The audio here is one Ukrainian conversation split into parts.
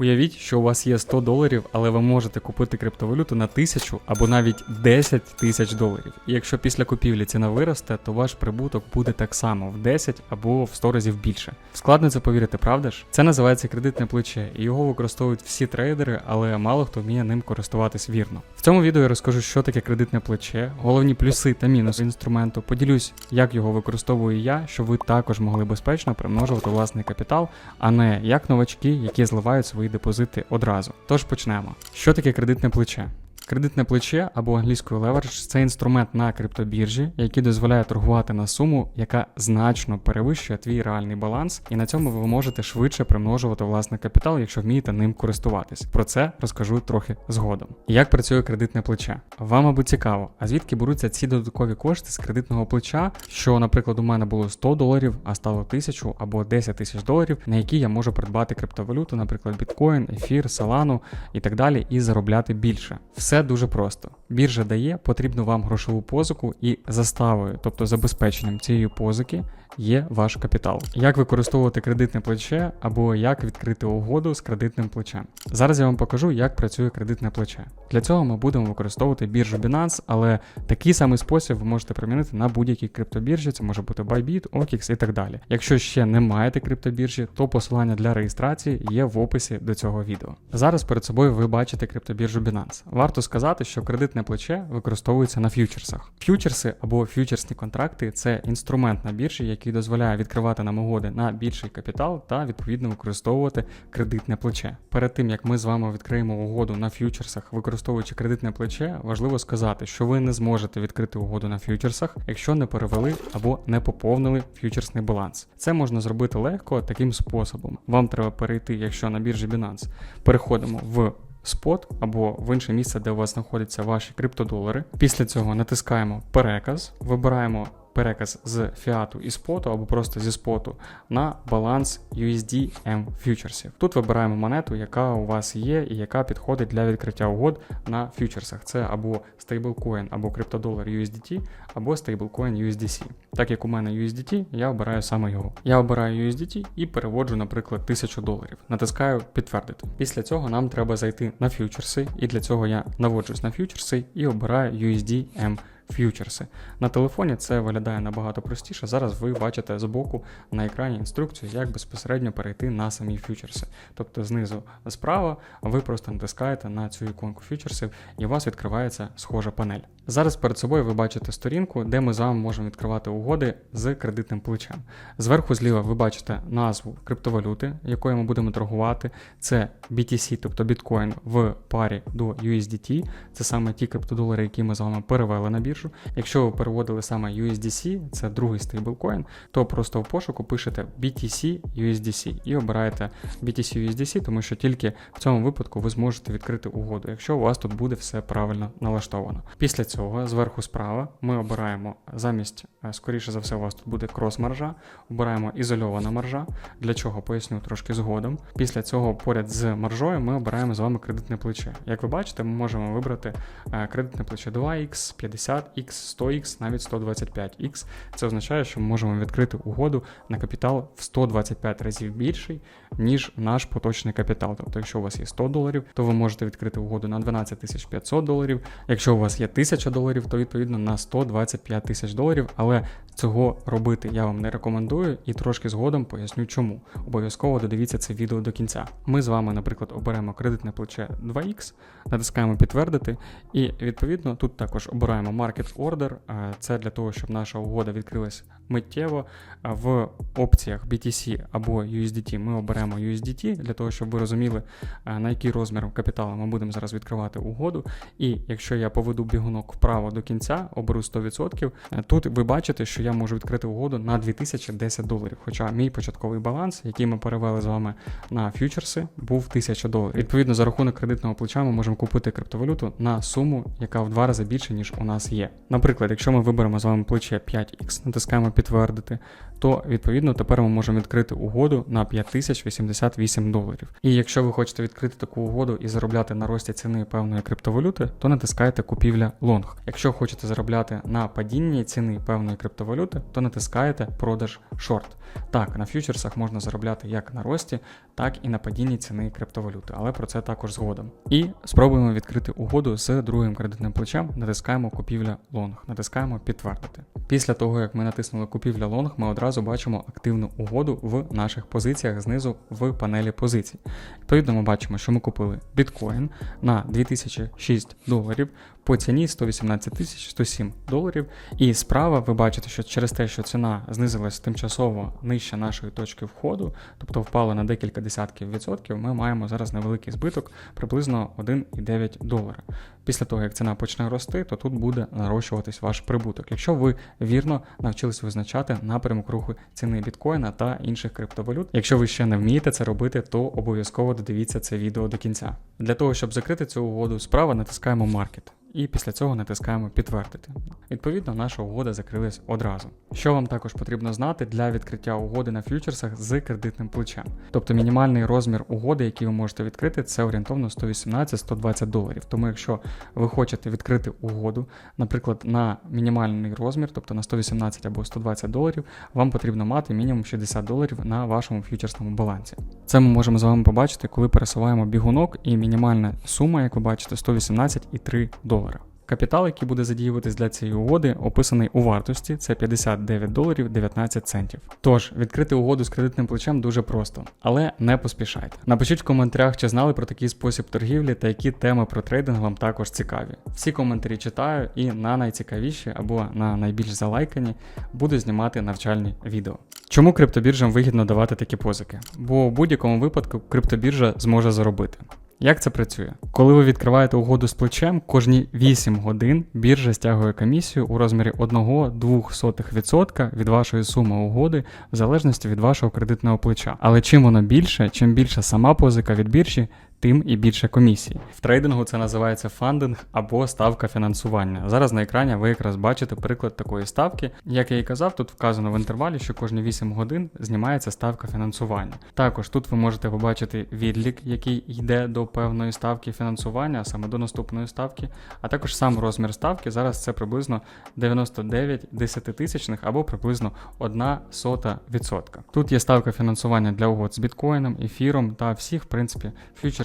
Уявіть, що у вас є 100 доларів, але ви можете купити криптовалюту на 1000 або навіть 10 тисяч доларів. І якщо після купівлі ціна виросте, то ваш прибуток буде так само в 10 або в 100 разів більше. Складно це повірити, правда ж? Це називається кредитне плече, і його використовують всі трейдери, але мало хто вміє ним користуватись вірно. В цьому відео я розкажу, що таке кредитне плече, головні плюси та мінуси інструменту. Поділюсь, як його використовую я, щоб ви також могли безпечно примножувати власний капітал, а не як новачки, які зливають свої депозити одразу. Тож почнемо. Що таке кредитне плече? Кредитне плече або англійською leverage – це інструмент на криптобіржі, який дозволяє торгувати на суму, яка значно перевищує твій реальний баланс, і на цьому ви можете швидше примножувати власний капітал, якщо вмієте ним користуватись. Про це розкажу трохи згодом. Як працює кредитне плече? Вам, мабуть, цікаво, а звідки беруться ці додаткові кошти з кредитного плеча, що, наприклад, у мене було 100 доларів, а стало 1000 або 10 тисяч доларів, на які я можу придбати криптовалюту, наприклад, біткоін, ефір, Solana і так далі, і заробляти більше. Все дуже просто. Біржа дає потрібну вам грошову позику і заставою, тобто забезпеченням цієї позики, є ваш капітал. Як використовувати кредитне плече або як відкрити угоду з кредитним плечем. Зараз я вам покажу, як працює кредитне плече. Для цього ми будемо використовувати біржу Binance, але такий самий спосіб ви можете примінити на будь-якій криптобіржі, це може бути Bybit, OKX і так далі. Якщо ще не маєте криптобіржі, то посилання для реєстрації є в описі до цього відео. Зараз перед собою ви бачите криптобіржу Binance. Варто сказати, що кредитне плече використовується на ф'ючерсах. Ф'ючерси або ф'ючерсні контракти це інструмент на біржі, який дозволяє відкривати нам угоди на більший капітал та відповідно використовувати кредитне плече. Перед тим як ми з вами відкриємо угоду на ф'ючерсах, використовуючи кредитне плече, важливо сказати, що ви не зможете відкрити угоду на ф'ючерсах, якщо не перевели або не поповнили ф'ючерсний баланс. Це можна зробити легко таким способом. Вам треба перейти, якщо на біржі Binance, переходимо в спот або в інше місце, де у вас знаходяться ваші криптодолари. Після цього натискаємо переказ, вибираємо переказ з фіату і споту або просто зі споту на баланс USD M фьючерсів. Тут вибираємо монету, яка у вас є і яка підходить для відкриття угод на фьючерсах. Це або стейблкоін, або криптодолар USDT, або стейблкоін USDC. Так як у мене USDT, я обираю саме його. Я обираю USDT і переводжу, наприклад, 1000 доларів. Натискаю підтвердити. Після цього нам треба зайти на фьючерси, і для цього я наводжусь на фьючерси і обираю USD M ф'ючерси. На телефоні це виглядає набагато простіше. Зараз ви бачите збоку на екрані інструкцію, як безпосередньо перейти на самі ф'ючерси. Тобто знизу справа ви просто натискаєте на цю іконку ф'ючерсів і у вас відкривається схожа панель. Зараз перед собою ви бачите сторінку, де ми з вами можемо відкривати угоди з кредитним плечем. Зверху зліва ви бачите назву криптовалюти, якою ми будемо торгувати. Це BTC, тобто біткоін в парі до USDT. Це саме ті криптодолари, які ми з вами перевели на біржу. Якщо ви переводили саме USDC, це другий стейблкоін, то просто в пошуку пишете BTC USDC і обираєте BTC USDC, тому що тільки в цьому випадку ви зможете відкрити угоду, якщо у вас тут буде все правильно налаштовано. Після цього зверху справа ми обираємо замість, е, скоріше за все, у вас тут буде крос-маржа, обираємо ізольована маржа. Для чого поясню трошки згодом. Після цього поряд з маржою ми обираємо з вами кредитне плече. Як ви бачите, ми можемо вибрати е, кредитне плече 2X, 50 X, 100X, навіть 125X. Це означає, що ми можемо відкрити угоду на капітал в 125 разів більший, ніж наш поточний капітал. Тобто, якщо у вас є 100 доларів, то ви можете відкрити угоду на 12 500 доларів. Якщо у вас є 1000 доларів, то відповідно на 125 тисяч доларів. Але цього робити я вам не рекомендую і трошки згодом поясню, чому. Обов'язково додивіться це відео до кінця. Ми з вами, наприклад, оберемо кредитне плече 2X, натискаємо підтвердити, і відповідно тут також обираємо Market Order. Е, Це для того, щоб наша угода відкрилась миттєво. В опціях BTC або USDT ми оберемо USDT для того, щоб ви розуміли, на який розмір капіталу ми будемо зараз відкривати угоду. І якщо я поведу бігунок вправо до кінця, оберу 100%, е, тут ви бачите, що я можу відкрити угоду на 2010 доларів. Хоча мій початковий баланс, який ми перевели з вами на фьючерси, був 1000 доларів. Відповідно, за рахунок кредитного плеча ми можемо купити криптовалюту на суму, яка в два рази більше, ніж у нас є. Наприклад, якщо ми виберемо з вами плече 5X, натискаємо підтвердити, то відповідно тепер ми можемо відкрити угоду на 5088 доларів. І якщо ви хочете відкрити таку угоду і заробляти на рості ціни певної криптовалюти, то натискаєте купівля лонг. Якщо хочете заробляти на падінні ціни певної криптовалюти, то натискаєте продаж шорт. Так, на фьючерсах можна заробляти як на рості, так і на падінні ціни криптовалюти, але про це також згодом. І спробуємо відкрити угоду з другим кредитним плечем. Натискаємо купівля лонг, натискаємо підтвердити. Після того, як ми натиснули купівля лонг, ми одразу бачимо активну угоду в наших позиціях знизу в панелі позицій. Відповідно, ми бачимо, що ми купили біткоін на 2006 доларів по ціні 118 тисяч 107 доларів. І справа ви бачите, що через те, що ціна знизилась тимчасово нижче нашої точки входу, тобто впала на декілька десятків відсотків, ми маємо зараз невеликий збиток приблизно 1,9 долара. Після того, як ціна почне рости, то тут буде нарощуватись ваш прибуток. Якщо ви вірно навчились визначати напрямок руху ціни біткоїна та інших криптовалют. Якщо ви ще не вмієте це робити, то обов'язково додивіться це відео до кінця. Для того, щоб закрити цю угоду справа, натискаємо Market. І після цього натискаємо підтвердити. Відповідно, наша угода закрилась одразу. Що вам також потрібно знати для відкриття угоди на фьючерсах з кредитним плечем. Тобто мінімальний розмір угоди, який ви можете відкрити, це орієнтовно 118-120 доларів. Тому якщо ви хочете відкрити угоду, наприклад, на мінімальний розмір, тобто на 118 або 120 доларів, вам потрібно мати мінімум 60 доларів на вашому фьючерсному балансі. Це ми можемо з вами побачити, коли пересуваємо бігунок, і мінімальна сума, як ви бачите, 118,3 долара. Капітал, який буде задіюватись для цієї угоди, описаний у вартості це 59 доларів 19 центів. Тож, відкрити угоду з кредитним плечем дуже просто, але не поспішайте. Напишіть в коментарях, чи знали про такий спосіб торгівлі та які теми про трейдинг вам також цікаві. Всі коментарі читаю і на найцікавіші або на найбільш залайкані буду знімати навчальні відео. Чому криптобіржам вигідно давати такі позики? Бо в будь-якому випадку криптобіржа зможе заробити. Як це працює? Коли ви відкриваєте угоду з плечем, кожні 8 годин біржа стягує комісію у розмірі 1,02% від вашої суми угоди в залежності від вашого кредитного плеча. Але чим воно більше, чим більша сама позика від біржі, тим і більше комісій. В трейдингу це називається фандинг або ставка фінансування. Зараз на екрані ви якраз бачите приклад такої ставки. Як я і казав, тут вказано в інтервалі, що кожні 8 годин знімається ставка фінансування. Також тут ви можете побачити відлік, який йде до певної ставки фінансування, а саме до наступної ставки, а також сам розмір ставки. Зараз це приблизно 99 десятитисячних або приблизно 1 сота відсотка. Тут є ставка фінансування для угод з біткоїном, ефіром та всіх, в принципі,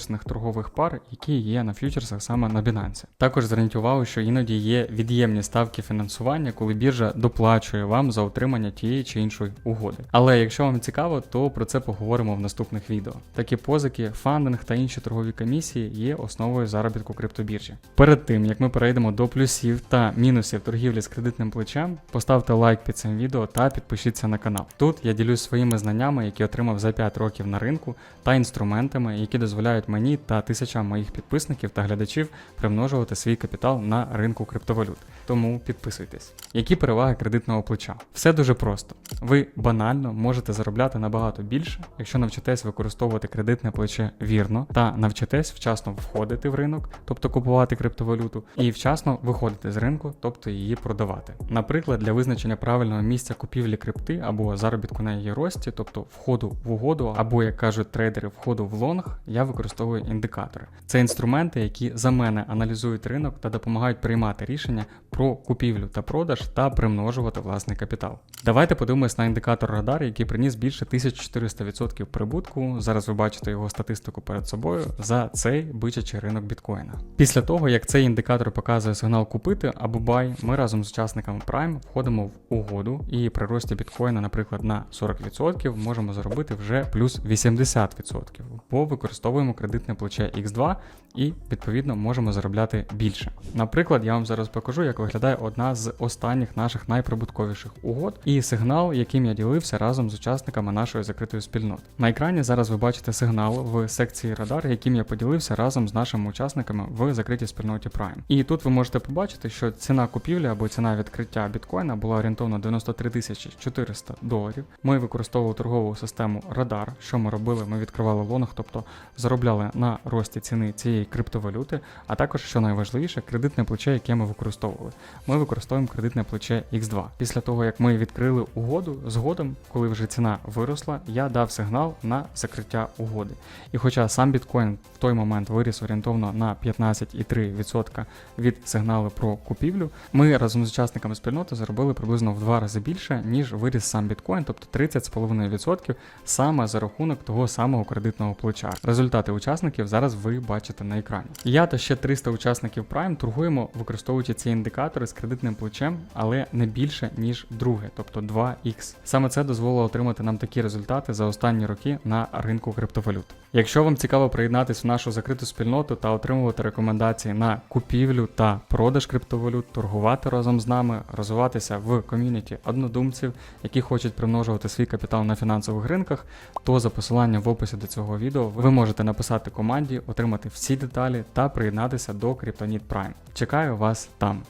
фьючерсних торгових пар, які є на фьючерсах саме на Binance. Також зверніть увагу, що іноді є від'ємні ставки фінансування, коли біржа доплачує вам за отримання тієї чи іншої угоди. Але якщо вам цікаво, то про це поговоримо в наступних відео. Такі позики, фандинг та інші торгові комісії є основою заробітку криптобіржі. Перед тим як ми перейдемо до плюсів та мінусів торгівлі з кредитним плечем, поставте лайк під цим відео та підпишіться на канал. Тут я ділюсь своїми знаннями, які отримав за 5 років на ринку, та інструментами, які дозволяють мені та тисячам моїх підписників та глядачів примножувати свій капітал на ринку криптовалют. Тому підписуйтесь. Які переваги кредитного плеча? Все дуже просто. Ви банально можете заробляти набагато більше, якщо навчитесь використовувати кредитне плече вірно та навчитесь вчасно входити в ринок, тобто купувати криптовалюту, і вчасно виходити з ринку, тобто її продавати. Наприклад, для визначення правильного місця купівлі крипти або заробітку на її рості, тобто входу в угоду, або як кажуть трейдери, входу в лонг, я використовую індикатори. Це інструменти, які за мене аналізують ринок та допомагають приймати рішення про купівлю та продаж та примножувати власний капітал. Давайте подивимось на індикатор радар, який приніс більше 1400% прибутку. Зараз ви бачите його статистику перед собою за цей бичачий ринок біткоїна. Після того, як цей індикатор показує сигнал купити або бай, ми разом з учасниками Prime входимо в угоду і при рості біткоїна, наприклад, на 40% можемо заробити вже плюс 80%, бо використовуємо кредитне плече X2 і відповідно можемо заробляти більше. Наприклад, я вам зараз покажу, як виглядає одна з останніх наших найприбутковіших угод і сигнал, яким я ділився разом з учасниками нашої закритої спільноти. На екрані зараз ви бачите сигнал в секції радар, яким я поділився разом з нашими учасниками в закритій спільноті Prime. І тут ви можете побачити, що ціна купівлі або ціна відкриття біткоїна була орієнтовно 93 тисячі 400 доларів. Ми використовували торгову систему Радар. Що ми робили? Ми відкривали лонг, тобто заробляли заробляли на рості ціни цієї криптовалюти, а також, що найважливіше, кредитне плече, яке ми використовували. Ми використовуємо кредитне плече X2. Після того, як ми відкрили угоду, згодом, коли вже ціна виросла, я дав сигнал на закриття угоди. І хоча сам біткоін в той момент виріс орієнтовно на 15,3% від сигналу про купівлю, ми разом з учасниками спільноти заробили приблизно в два рази більше, ніж виріс сам біткоін, тобто 30,5% саме за рахунок того самого кредитного плеча. Результати учасників зараз ви бачите на екрані. Я та ще 300 учасників Prime торгуємо, використовуючи ці індикатори з кредитним плечем, але не більше ніж друге, тобто 2x. Саме це дозволило отримати нам такі результати за останні роки на ринку криптовалют. Якщо вам цікаво приєднатися в нашу закриту спільноту та отримувати рекомендації на купівлю та продаж криптовалют, торгувати разом з нами, розвиватися в ком'юніті однодумців, які хочуть примножувати свій капітал на фінансових ринках, то за посиланням в описі до цього відео ви можете написати команді, отримати всі деталі та приєднатися до Kryptonit Prime. Чекаю вас там.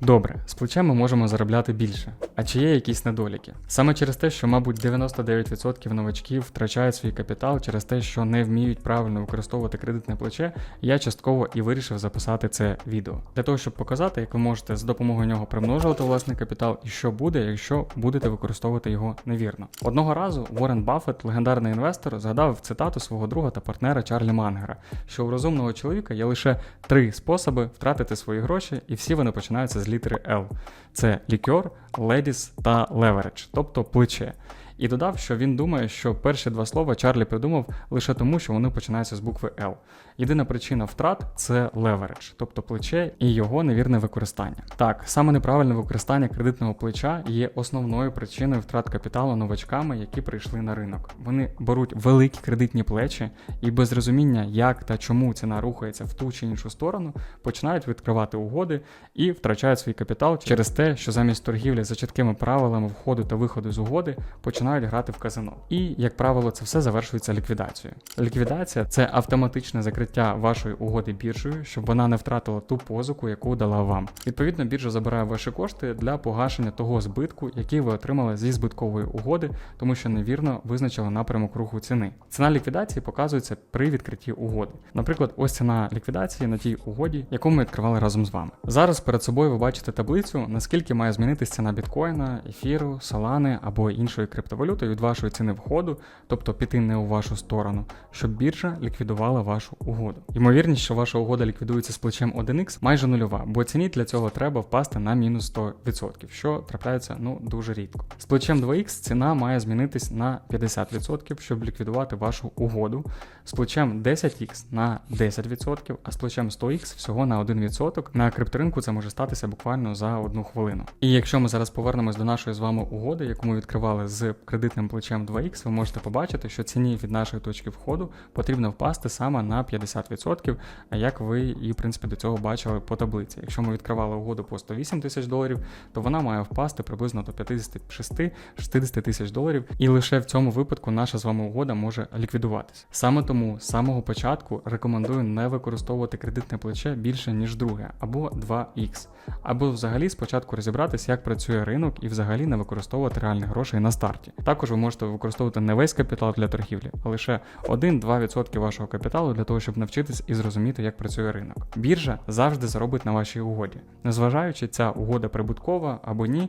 Добре, з плечем ми можемо заробляти більше. А чи є якісь недоліки? Саме через те, що, мабуть, 99% новачків втрачають свій капітал через те, що не вміють правильно використовувати кредитне плече, я частково і вирішив записати це відео. Для того, щоб показати, як ви можете з допомогою нього примножувати власний капітал і що буде, якщо будете використовувати його невірно. Одного разу Уоррен Баффет, легендарний інвестор, згадав цитату свого друга та партнера Чарлі Мангера, що у розумного чоловіка є лише три способи втратити свої гроші, і всі вони починаються з літери L. Це лікер, ледіс та левередж, тобто плече. І додав, що він думає, що перші два слова Чарлі придумав лише тому, що вони починаються з букви L. Єдина причина втрат це левередж, тобто плече і його невірне використання. Так, саме неправильне використання кредитного плеча є основною причиною втрат капіталу новачками, які прийшли на ринок. Вони беруть великі кредитні плечі і без розуміння, як та чому ціна рухається в ту чи іншу сторону, починають відкривати угоди і втрачають свій капітал через те, що замість торгівлі за чіткими правилами входу та виходу з угоди починають грати в казино. І, як правило, це все завершується ліквідацією. Ліквідація це автоматичне закриття вашої угоди біржею, щоб вона не втратила ту позику, яку дала вам. Відповідно, біржа забирає ваші кошти для погашення того збитку, який ви отримали зі збиткової угоди, тому що невірно визначили напрямок руху ціни. Ціна ліквідації показується при відкритті угоди. Наприклад, ось ціна ліквідації на тій угоді, яку ми відкривали разом з вами. Зараз перед собою ви бачите таблицю, наскільки має змінитись ціна біткоїна, ефіру, солани або іншої криптовалюти від вашої ціни входу, тобто піти не у вашу сторону, щоб біржа ліквідувала вашу угоду. Ймовірність, що ваша угода ліквідується з плечем 1x майже нульова, бо ціні для цього треба впасти на мінус 100%, що трапляється ну дуже рідко. З плечем 2x ціна має змінитись на 50%, щоб ліквідувати вашу угоду. З плечем 10x на 10%, а з плечем 100x всього на 1%. На крипторинку це може статися буквально за одну хвилину. І якщо ми зараз повернемось до нашої з вами угоди, яку ми відкривали з кредитним плечем 2x, ви можете побачити, що ціні від нашої точки входу потрібно впасти саме на 50%, як ви і в принципі до цього бачили по таблиці. Якщо ми відкривали угоду по 108 тисяч доларів, то вона має впасти приблизно до 56-60 тисяч доларів, і лише в цьому випадку наша з вами угода може ліквідуватися. Саме тому з самого початку рекомендую не використовувати кредитне плече більше ніж друге або 2x, або взагалі спочатку розібратися, як працює ринок, і взагалі не використовувати реальних грошей на старті. Також ви можете використовувати не весь капітал для торгівлі, а лише 1-2% вашого капіталу для того, щоб навчитись і зрозуміти, як працює ринок. Біржа завжди заробить на вашій угоді, незважаючи ця угода прибуткова або ні,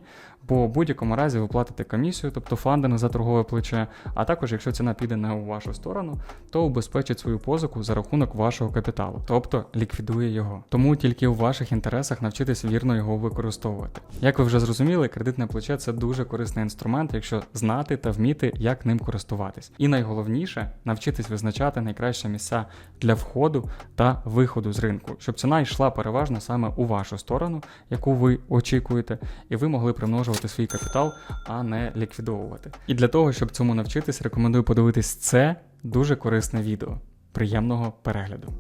бо в будь-якому разі ви платите комісію, тобто фандинг за торгове плече. А також, якщо ціна піде не у вашу сторону, то убезпечить свою позику за рахунок вашого капіталу, тобто ліквідує його. Тому тільки у ваших інтересах навчитись вірно його використовувати. Як ви вже зрозуміли, кредитне плече це дуже корисний інструмент, якщо знати та вміти, як ним користуватись. І найголовніше навчитись визначати найкращі місця для входу та виходу з ринку, щоб ціна йшла переважно саме у вашу сторону, яку ви очікуєте, і ви могли примножувати свій капітал, а не ліквідовувати. І для того, щоб цьому навчитись, рекомендую подивитись це дуже корисне відео. Приємного перегляду!